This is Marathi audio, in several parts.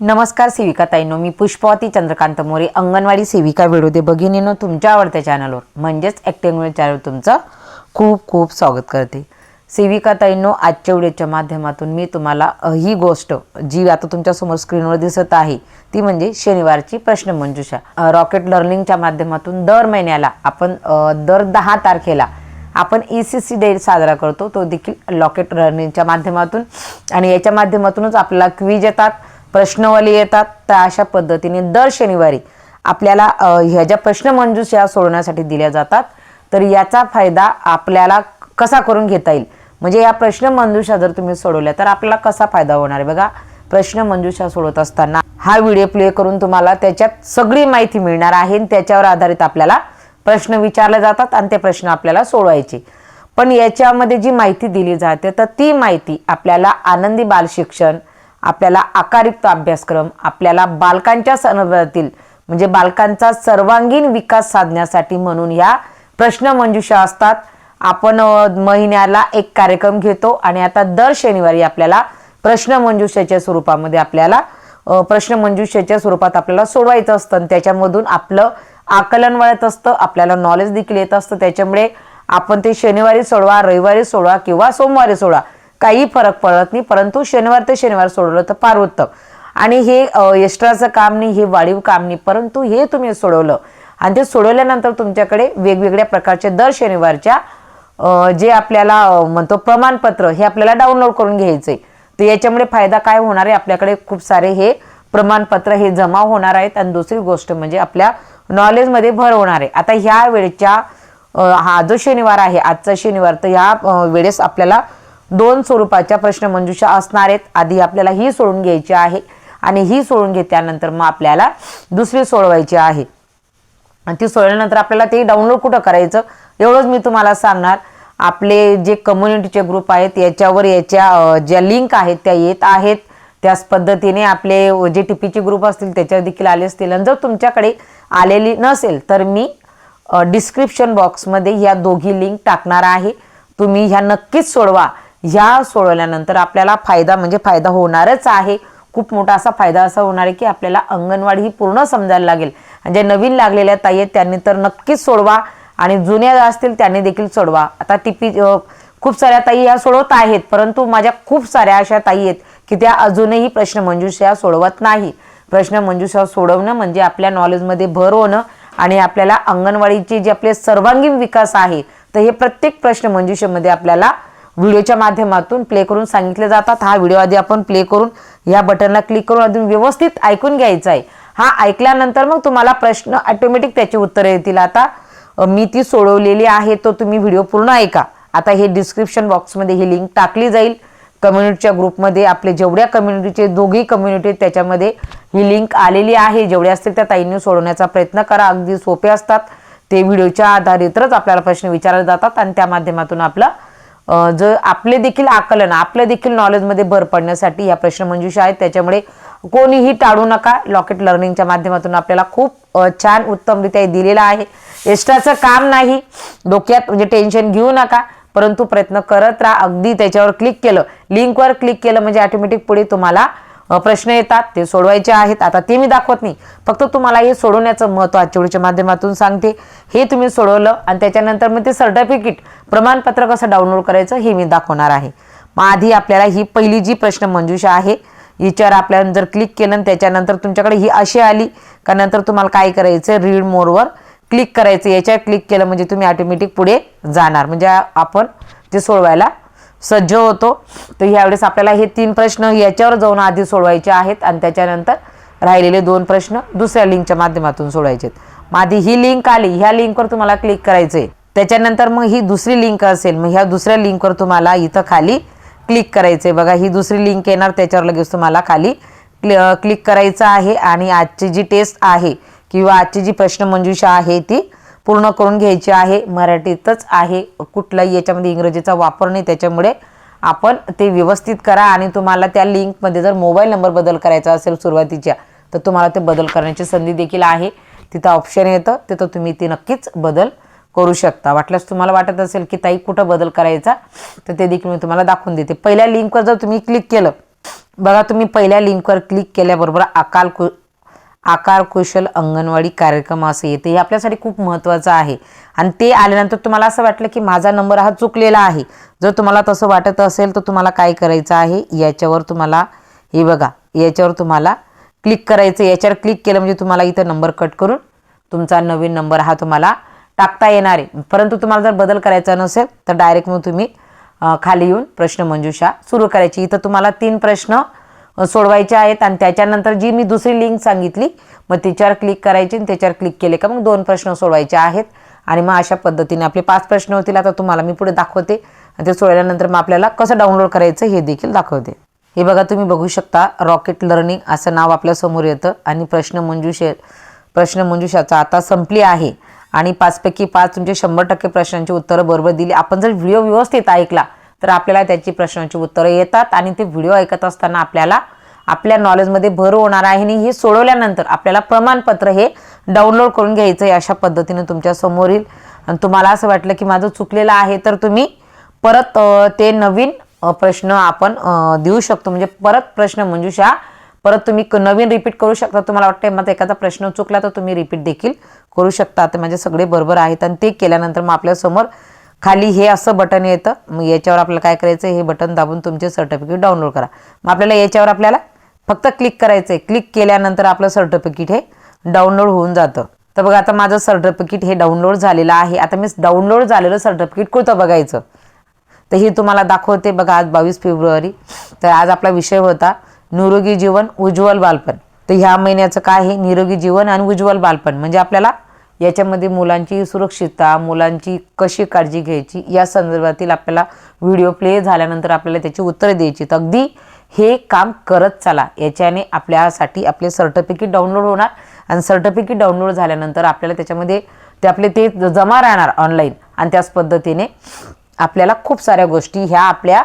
नमस्कार सेविका ताईनो मी पुष्पावती चंद्रकांत मोरे अंगणवाडी सेविका व्हिडिओ भगिनीनो तुमच्या आवडत्या चॅनलवर म्हणजेच ॲक्टिंग चॅनल तुमचं खूप खूप स्वागत करते. सेविका ताईनो आजच्या व्हिडिओच्या माध्यमातून मी तुम्हाला ही गोष्ट जी आता तुमच्यासमोर स्क्रीनवर दिसत आहे ती म्हणजे शनिवारची प्रश्नमंजुषा. रॉकेट लर्निंगच्या माध्यमातून दर महिन्याला आपण दर दहा तारखेला आपण ई सी सी डे साजरा करतो तो देखील लॉकेट लर्निंगच्या माध्यमातून. आणि याच्या माध्यमातूनच आपल्याला क्विज येतात प्रश्नवली येतात तर अशा पद्धतीने दर शनिवारी आपल्याला ह्या ज्या प्रश्नमंजुषा सोडवण्यासाठी दिल्या जातात तर याचा फायदा आपल्याला कसा करून घेता येईल? म्हणजे या प्रश्नमंजूषा जर तुम्ही सोडवल्या तर आपल्याला कसा फायदा होणार आहे? बघा प्रश्नमंजुषा सोडवत असताना हा व्हिडिओ प्ले करून तुम्हाला त्याच्यात सगळी माहिती मिळणार आहे आणि त्याच्यावर आधारित आपल्याला प्रश्न विचारले जातात आणि ते प्रश्न आपल्याला सोडवायचे. पण याच्यामध्ये जी माहिती दिली जाते तर ती माहिती आपल्याला आनंदी बाल शिक्षण आपल्याला आकारयुक्त अभ्यासक्रम आपल्याला बालकांच्या संदर्भातील म्हणजे बालकांचा सर्वांगीण विकास साधण्यासाठी म्हणून ह्या प्रश्नमंजुषा असतात. आपण महिन्याला एक कार्यक्रम घेतो आणि आता दर शनिवारी आपल्याला प्रश्नमंजुषेच्या स्वरूपामध्ये आपल्याला प्रश्नमंजुषेच्या स्वरूपात आपल्याला सोडवायचं असतं आणि त्याच्यामधून आपलं आकलन वळत असतं आपल्याला नॉलेज देखील येत असतं. त्याच्यामुळे आपण ते शनिवारी सोडवा रविवारी सोडवा किंवा सोमवारी सोडवा. काही फरक पडत नाही परंतु शनिवार ते शनिवार सोडवलं तर फार उत्तम. आणि हे एक्स्ट्राचं काम नाही हे वाढीव काम नाही परंतु हे तुम्ही सोडवलं. आणि ते सोडवल्यानंतर तुमच्याकडे वेगवेगळ्या प्रकारचे दर शनिवारच्या जे आपल्याला म्हणतो प्रमाणपत्र हे आपल्याला डाउनलोड करून घ्यायचे. तर याच्यामुळे फायदा काय होणार आहे? आपल्याकडे खूप सारे हे प्रमाणपत्र हे जमा होणार आहेत. आणि दुसरी गोष्ट म्हणजे आपल्या नॉलेजमध्ये भर होणार आहे. आता ह्या वेळेच्या हा जो शनिवार आहे आजचा शनिवार तर ह्या वेळेस आपल्याला दोन स्वरूपाच्या प्रश्नमंजुषा असणार आहेत. आधी आपल्याला ही सोडून घ्यायची आहे आणि ही सोडून घेतल्यानंतर मग आपल्याला दुसरी सोडवायची आहे. आणि ती सोडल्यानंतर आपल्याला ते डाउनलोड कुठं करायचं? एवढंच मी तुम्हाला सांगणार. आपले जे कम्युनिटीचे ग्रुप आहेत याच्यावर याच्या ज्या लिंक आहेत त्या येत आहेत. त्याच पद्धतीने आपले जे टीपीचे ग्रुप असतील त्याच्यावर देखील आले असतील. आणि जर तुमच्याकडे आलेली नसेल तर मी डिस्क्रिप्शन बॉक्समध्ये ह्या दोघी लिंक टाकणार आहे. तुम्ही ह्या नक्कीच सोडवा. ह्या सोडवल्यानंतर आपल्याला फायदा म्हणजे फायदा होणारच आहे. खूप मोठा असा फायदा असा होणार आहे की आपल्याला अंगणवाडी ही पूर्ण समजायला लागेल. आणि ज्या नवीन लागलेल्या ताई आहेत त्यांनी तर नक्कीच सोडवा आणि जुन्या असतील त्यांनी देखील सोडवा. आता टिपी खूप साऱ्या ताई ह्या सोडवत आहेत परंतु माझ्या खूप साऱ्या अशा ताई आहेत की त्या अजूनही प्रश्न मंजुषा सोडवत नाही. प्रश्न मंजुषा सोडवणं म्हणजे आपल्या नॉलेजमध्ये भर होणं आणि आपल्याला अंगणवाडीचे जे आपले सर्वांगीण विकास आहे तर हे प्रत्येक प्रश्न मंजुषेमध्ये आपल्याला व्हिडिओच्या माध्यमातून प्ले करून सांगितले जातात. हा व्हिडिओ आधी आपण प्ले करून या बटनला क्लिक करून अजून व्यवस्थित ऐकून घ्यायचा आहे. हा ऐकल्यानंतर मग तुम्हाला प्रश्न ऑटोमॅटिक त्याची उत्तरं येतील. आता मी ती सोडवलेली आहे तो तुम्ही व्हिडिओ पूर्ण ऐका. आता हे डिस्क्रिप्शन बॉक्समध्ये ही लिंक टाकली जाईल. कम्युनिटीच्या ग्रुपमध्ये आपले जेवढ्या कम्युनिटीचे दोघी कम्युनिटी त्याच्यामध्ये ही लिंक आलेली आहे. जेवढे असतील त्या ताईंनी सोडवण्याचा प्रयत्न करा. अगदी सोपे असतात. ते व्हिडिओच्या आधारितच आपल्याला प्रश्न विचारले जातात आणि त्या माध्यमातून आपलं जर आपले देखील आकलन आपल्या देखील नॉलेजमध्ये भर पडण्यासाठी या प्रश्नमंजुषा आहेत. त्याच्यामुळे कोणीही टाळू नका. लॉकेट लर्निंगच्या माध्यमातून आपल्याला खूप छान उत्तमरित्या दिलेला दिलेलं आहे एक्स्ट्राचं काम नाही. डोक्यात म्हणजे टेन्शन घेऊ नका. परंतु प्रयत्न करत राहा. अगदी त्याच्यावर क्लिक केलं. लिंकवर क्लिक केलं म्हणजे ऑटोमॅटिक पुढे तुम्हाला प्रश्न येतात ते सोडवायचे आहेत. आता ते मी दाखवत नाही. फक्त तुम्हाला हे सोडवण्याचं महत्त्व आजच्या व्हिडिओच्या माध्यमातून सांगते. हे तुम्ही सोडवलं आणि त्याच्यानंतर मग ते सर्टिफिकेट प्रमाणपत्र कसं डाउनलोड करायचं हे मी दाखवणार आहे. मग आधी आपल्याला ही पहिली जी प्रश्न मंजूषा आहे हिच्यावर आपल्याला जर क्लिक केलं आणि त्याच्यानंतर तुमच्याकडे ही अशी आली का नंतर तुम्हाला काय करायचं रीड मोरवर क्लिक करायचं. याच्यावर क्लिक केलं म्हणजे तुम्ही ऑटोमॅटिक पुढे जाणार. म्हणजे आपण ते सोडवायला सज्ज होतो. तर ह्यावेळेस आपल्याला हे तीन प्रश्न याच्यावर जाऊन आधी सोडवायचे आहेत आणि त्याच्यानंतर राहिलेले दोन प्रश्न दुसऱ्या लिंकच्या माध्यमातून सोडवायचे मग आधी ही लिंक आली ह्या लिंकवर तुम्हाला क्लिक करायचं आहे त्याच्यानंतर मग ही दुसरी लिंक असेल मग ह्या दुसऱ्या लिंकवर तुम्हाला इथं खाली क्लिक करायचं आहे बघा ही दुसरी लिंक येणार त्याच्यावर लगेच तुम्हाला खाली क्लिक करायचं आहे. आणि आजची जी टेस्ट आहे किंवा आजची जी प्रश्नमंजुषा आहे ती पूर्ण करून घ्यायची आहे. मराठीतच आहे. कुठलाही याच्यामध्ये इंग्रजीचा वापर नाही. त्याच्यामुळे आपण ते व्यवस्थित करा आणि तुम्हाला त्या लिंकमध्ये जर मोबाईल नंबर बदल करायचा असेल सुरुवातीच्या तर तुम्हाला ते बदल करण्याची संधी देखील आहे. तिथं ऑप्शन येतं. तिथं तुम्ही ते नक्कीच बदल करू शकता. वाटल्यास तुम्हाला वाटत असेल की ताई कुठं बदल करायचा तर ते देखील मी तुम्हाला दाखवून देते. पहिल्या लिंकवर जर तुम्ही क्लिक केलं बघा तुम्ही पहिल्या लिंकवर क्लिक केल्याबरोबर अकाल कु आकार कुशल अंगणवाडी कार्यक्रम असं येते. हे आपल्यासाठी खूप महत्त्वाचं आहे. आणि ते आल्यानंतर तुम्हाला असं वाटलं की माझा नंबर हा चुकलेला आहे. जर तुम्हाला तसं वाटत असेल तर तुम्हाला काय करायचं आहे? याच्यावर तुम्हाला हे बघा याच्यावर तुम्हाला क्लिक करायचं. याच्यावर क्लिक केलं म्हणजे तुम्हाला इथं नंबर कट करून तुमचा नवीन नंबर हा तुम्हाला टाकता येणार आहे. परंतु तुम्हाला जर बदल करायचा नसेल तर डायरेक्ट मग तुम्ही खाली येऊन प्रश्न मंजुषा सुरू करायची. इथं तुम्हाला तीन प्रश्न सोडवायच्या सोडवायचे आहेत आणि त्याच्यानंतर जी मी दुसरी लिंक सांगितली मग त्याच्यावर क्लिक करायची आणि त्याच्यावर क्लिक केले का मग दोन प्रश्न सोडवायचे आहेत. आणि मग अशा पद्धतीने आपले पाच प्रश्न होतील. आता तुम्हाला मी पुढे दाखवते. आणि ते सोडल्यानंतर मग आपल्याला कसं डाउनलोड करायचं हे देखील दाखवते. हे बघा तुम्ही बघू शकता रॉकेट लर्निंग असं नाव आपल्यासमोर येतं. आणि प्रश्न मंजुषे प्रश्न मंजुषाचा आता संपली आहे. आणि पाचपैकी पाच तुमचे शंभर टक्के प्रश्नांची उत्तरं बरोबर दिली. आपण जर व्हिडिओ व्यवस्थित ऐकला तर आपल्याला त्याची प्रश्नांची उत्तरं येतात आणि ते व्हिडिओ ऐकत असताना आपल्याला आपल्या नॉलेजमध्ये भर होणार आहे आणि हे सोडवल्यानंतर आपल्याला प्रमाणपत्र हे डाउनलोड करून घ्यायचं आहे अशा पद्धतीने तुमच्यासमोर येईल. आणि तुम्हाला असं वाटलं की माझं चुकलेलं आहे तर तुम्ही परत ते नवीन प्रश्न आपण देऊ शकतो. म्हणजे परत प्रश्न मंजुषा परत तुम्ही नवीन रिपीट करू शकता. तुम्हाला वाटतं माझा एखादा प्रश्न चुकला तर तुम्ही रिपीट देखील करू शकता. ते माझे सगळे बरोबर आहेत आणि ते केल्यानंतर मग आपल्यासमोर खाली हे असं बटन येतं. मग याच्यावर आपल्याला काय करायचं? हे बटन दाबून तुमचे सर्टिफिकेट डाउनलोड करा. मग आपल्याला याच्यावर आपल्याला फक्त क्लिक करायचं आहे क्लिक केल्यानंतर आपलं सर्टिफिकेट हे डाउनलोड होऊन जातं. तर बघा आता माझं सर्टिफिकेट हे डाउनलोड झालेलं आहे. आता मी डाउनलोड झालेलं सर्टिफिकेट कुठं बघायचं? तर हे तुम्हाला दाखवते बघा आज बावीस फेब्रुवारी. तर आज आपला विषय होता निरोगी जीवन उज्ज्वल बालपण. तर ह्या महिन्याचं काय आहे? निरोगी जीवन आणि उज्ज्वल बालपण. म्हणजे आपल्याला याच्यामध्ये मुलांची सुरक्षितता मुलांची कशी काळजी घ्यायची या संदर्भातील आपल्याला व्हिडिओ प्ले झाल्यानंतर आपल्याला त्याची उत्तरं द्यायची तर अगदी हे काम करत चला. याच्याने आपल्यासाठी आपले सर्टिफिकेट डाउनलोड होणार आणि सर्टिफिकेट डाउनलोड झाल्यानंतर आपल्याला त्याच्यामध्ये ते आपले ते जमा राहणार ऑनलाईन आणि त्याच पद्धतीने आपल्याला खूप साऱ्या गोष्टी ह्या आपल्या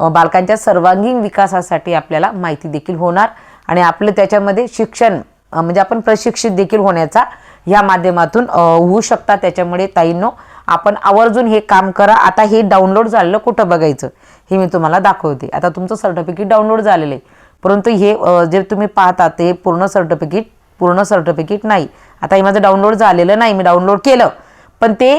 बालकांच्या सर्वांगीण विकासासाठी आपल्याला माहिती देखील होणार. आणि आपलं त्याच्यामध्ये शिक्षण म्हणजे आपण प्रशिक्षित देखील होण्याचा ह्या माध्यमातून होऊ शकता. त्याच्यामुळे ताईंनो आपण आवर्जून हे काम करा. आता हे डाउनलोड झालेलं कुठं बघायचं? हे मी तुम्हाला दाखवते. आता तुमचं सर्टिफिकेट डाउनलोड झालेलं आहे. परंतु हे जे तुम्ही पाहता ते पूर्ण सर्टिफिकेट पूर्ण सर्टिफिकेट नाही. आता हे माझं डाउनलोड झालेलं नाही. मी डाउनलोड केलं. पण ते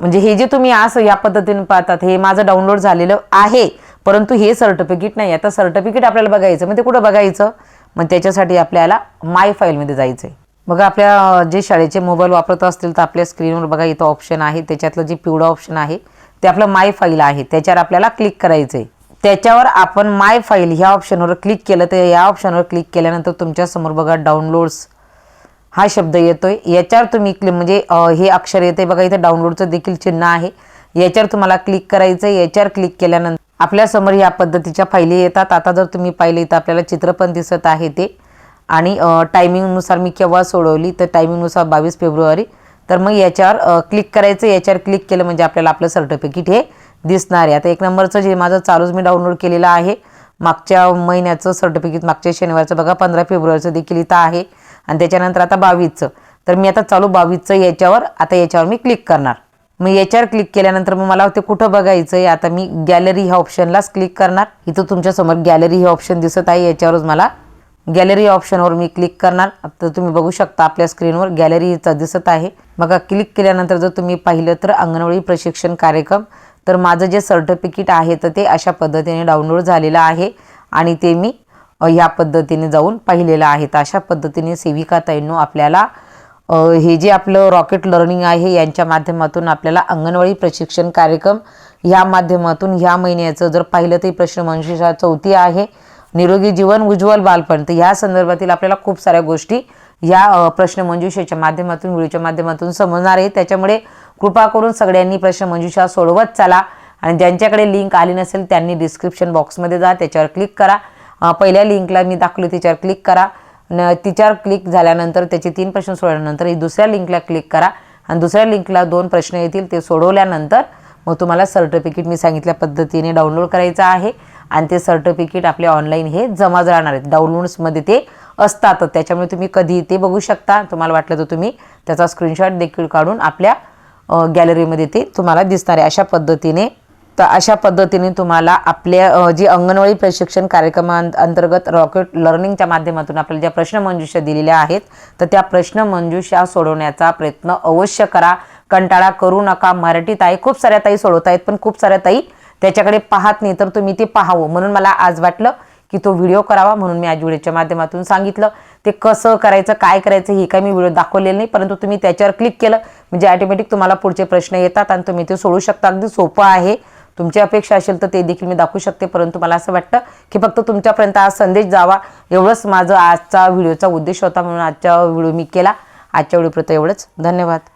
म्हणजे हे जे तुम्ही असं या पद्धतीने पाहतात हे माझं डाउनलोड झालेलं आहे. परंतु हे सर्टिफिकेट नाही. आता सर्टिफिकेट आपल्याला बघायचं. मग ते कुठं बघायचं? मग त्याच्यासाठी आपल्याला माय फाईलमध्ये जायचं आहे बघा आपल्या जे शाळेचे मोबाईल वापरत असतील तर आपल्या स्क्रीनवर बघा इथं ऑप्शन आहे. त्याच्यातलं जे पिवळं ऑप्शन आहे ते आपलं माय फाईल आहे. त्याच्यावर आपल्याला क्लिक करायचं आहे त्याच्यावर आपण माय फाईल ह्या ऑप्शनवर क्लिक केलं तर या ऑप्शनवर क्लिक केल्यानंतर तुमच्यासमोर बघा डाउनलोड्स हा शब्द येतोय. याच्यावर तुम्ही क्लिक म्हणजे हे अक्षर येते बघा इथे डाउनलोडचं देखील चिन्ह आहे. याच्यावर तुम्हाला क्लिक करायचं आहे याच्यावर क्लिक केल्यानंतर आपल्यासमोर या पद्धतीच्या फायली येतात. आता जर तुम्ही पाहिले तर आपल्याला चित्र पण दिसत आहे ते. आणि टायमिंगनुसार मी केव्हा सोडवली तर टायमिंगनुसार बावीस फेब्रुवारी. तर मग याच्यावर क्लिक करायचं याच्यावर क्लिक केलं म्हणजे आपल्याला आपलं सर्टिफिकेट हे दिसणार आहे. आता एक नंबरचं जे माझं चालूच मी डाउनलोड केलेलं आहे. मागच्या महिन्याचं सर्टिफिकेट मागच्या शनिवारचं. बघा पंधरा फेब्रुवारीचं देखील इथं आहे. आणि त्याच्यानंतर आता बावीसचं. तर मी आता चालू बावीसचं याच्यावर आता याच्यावर मी क्लिक करणार. मग याच्यावर क्लिक केल्यानंतर मग मला ते कुठं बघायचं आहे आता मी गॅलरी ह्या ऑप्शनलाच क्लिक करणार. इथं तुमच्यासमोर गॅलरी हे ऑप्शन दिसत आहे. याच्यावरच मला गॅलरी ऑप्शनवर मी क्लिक करणार. आता तुम्ही बघू शकता आपल्या स्क्रीनवर गॅलरीचा दिसत आहे. बघा क्लिक केल्यानंतर जर तुम्ही पाहिलं तर अंगणवाडी प्रशिक्षण कार्यक्रम. तर माझं जे सर्टिफिकेट आहे तर ते अशा पद्धतीने डाउनलोड झालेलं आहे. आणि ते मी ह्या पद्धतीने जाऊन पाहिलेलं आहे. तर अशा पद्धतीने सेविका ताईंनो आपल्याला हे जे आपलं रॉकेट लर्निंग आहे यांच्या माध्यमातून आपल्याला अंगणवाडी प्रशिक्षण कार्यक्रम ह्या माध्यमातून ह्या महिन्याचं जर पाहिलं तर प्रश्नमंजुषा चौथी आहे निरोगी जीवन उज्ज्वल बालपण तर ह्या संदर्भातील आपल्याला खूप साऱ्या गोष्टी या प्रश्नमंजुषेच्या माध्यमातून व्हिडिओच्या माध्यमातून समजणार आहे. त्याच्यामुळे कृपा करून सगळ्यांनी प्रश्नमंजुषा सोडवत चला आणि ज्यांच्याकडे लिंक आली नसेल त्यांनी डिस्क्रिप्शन बॉक्समध्ये जा त्याच्यावर क्लिक करा. पहिल्या लिंकला मी दाखवली त्याच्यावर क्लिक करा. न तिच्यावर क्लिक झाल्यानंतर त्याचे तीन प्रश्न सोडल्यानंतर ही दुसऱ्या लिंकला क्लिक करा. आणि दुसऱ्या लिंकला दोन प्रश्न येतील ते सोडवल्यानंतर मग तुम्हाला सर्टिफिकेट मी सांगितल्या पद्धतीने डाउनलोड करायचं आहे. आणि ते सर्टिफिकेट आपले ऑनलाईन हे जमा राहणार आहेत. डाउनलोड्समध्ये ते असतात. त्याच्यामुळे तुम्ही कधी ते बघू शकता. तुम्हाला वाटलं तर तुम्ही त्याचा स्क्रीनशॉट देखील काढून आपल्या गॅलरीमध्ये ते तुम्हाला दिसणार आहे. अशा पद्धतीने तर अशा पद्धतीने तुम्हाला आपल्या जी अंगणवाडी प्रशिक्षण कार्यक्रमाअंतर्गत रॉकेट लर्निंगच्या माध्यमातून आपल्याला ज्या प्रश्नमंजुषा दिलेल्या आहेत तर त्या प्रश्नमंजुषा सोडवण्याचा प्रयत्न अवश्य करा. कंटाळा करू नका. मराठी ताई खूप साऱ्या ताई सोडवत आहेत पण खूप साऱ्या ताई त्याच्याकडे पाहत नाही तर तुम्ही ते पाहावं. म्हणून मला आज वाटलं की तो व्हिडिओ करावा म्हणून मी आज व्हिडिओच्या माध्यमातून सांगितलं. ते कसं करायचं काय करायचं हे काही मी व्हिडिओ दाखवलेलं नाही परंतु तुम्ही त्याच्यावर क्लिक केलं म्हणजे ॲटोमॅटिक तुम्हाला पुढचे प्रश्न येतात आणि तुम्ही ते सोडू शकता. अगदी सोपं आहे. तुमची अपेक्षा असेल तर ते देखील मी दाखवू शकते. परंतु मला असं वाटतं की फक्त तुमच्यापर्यंत आज संदेश जावा. एवढंच माझं आजचा व्हिडिओचा उद्देश होता म्हणून आजचा व्हिडिओ मी केला. आजच्या व्हिडिओपर्यंत एवढंच. धन्यवाद.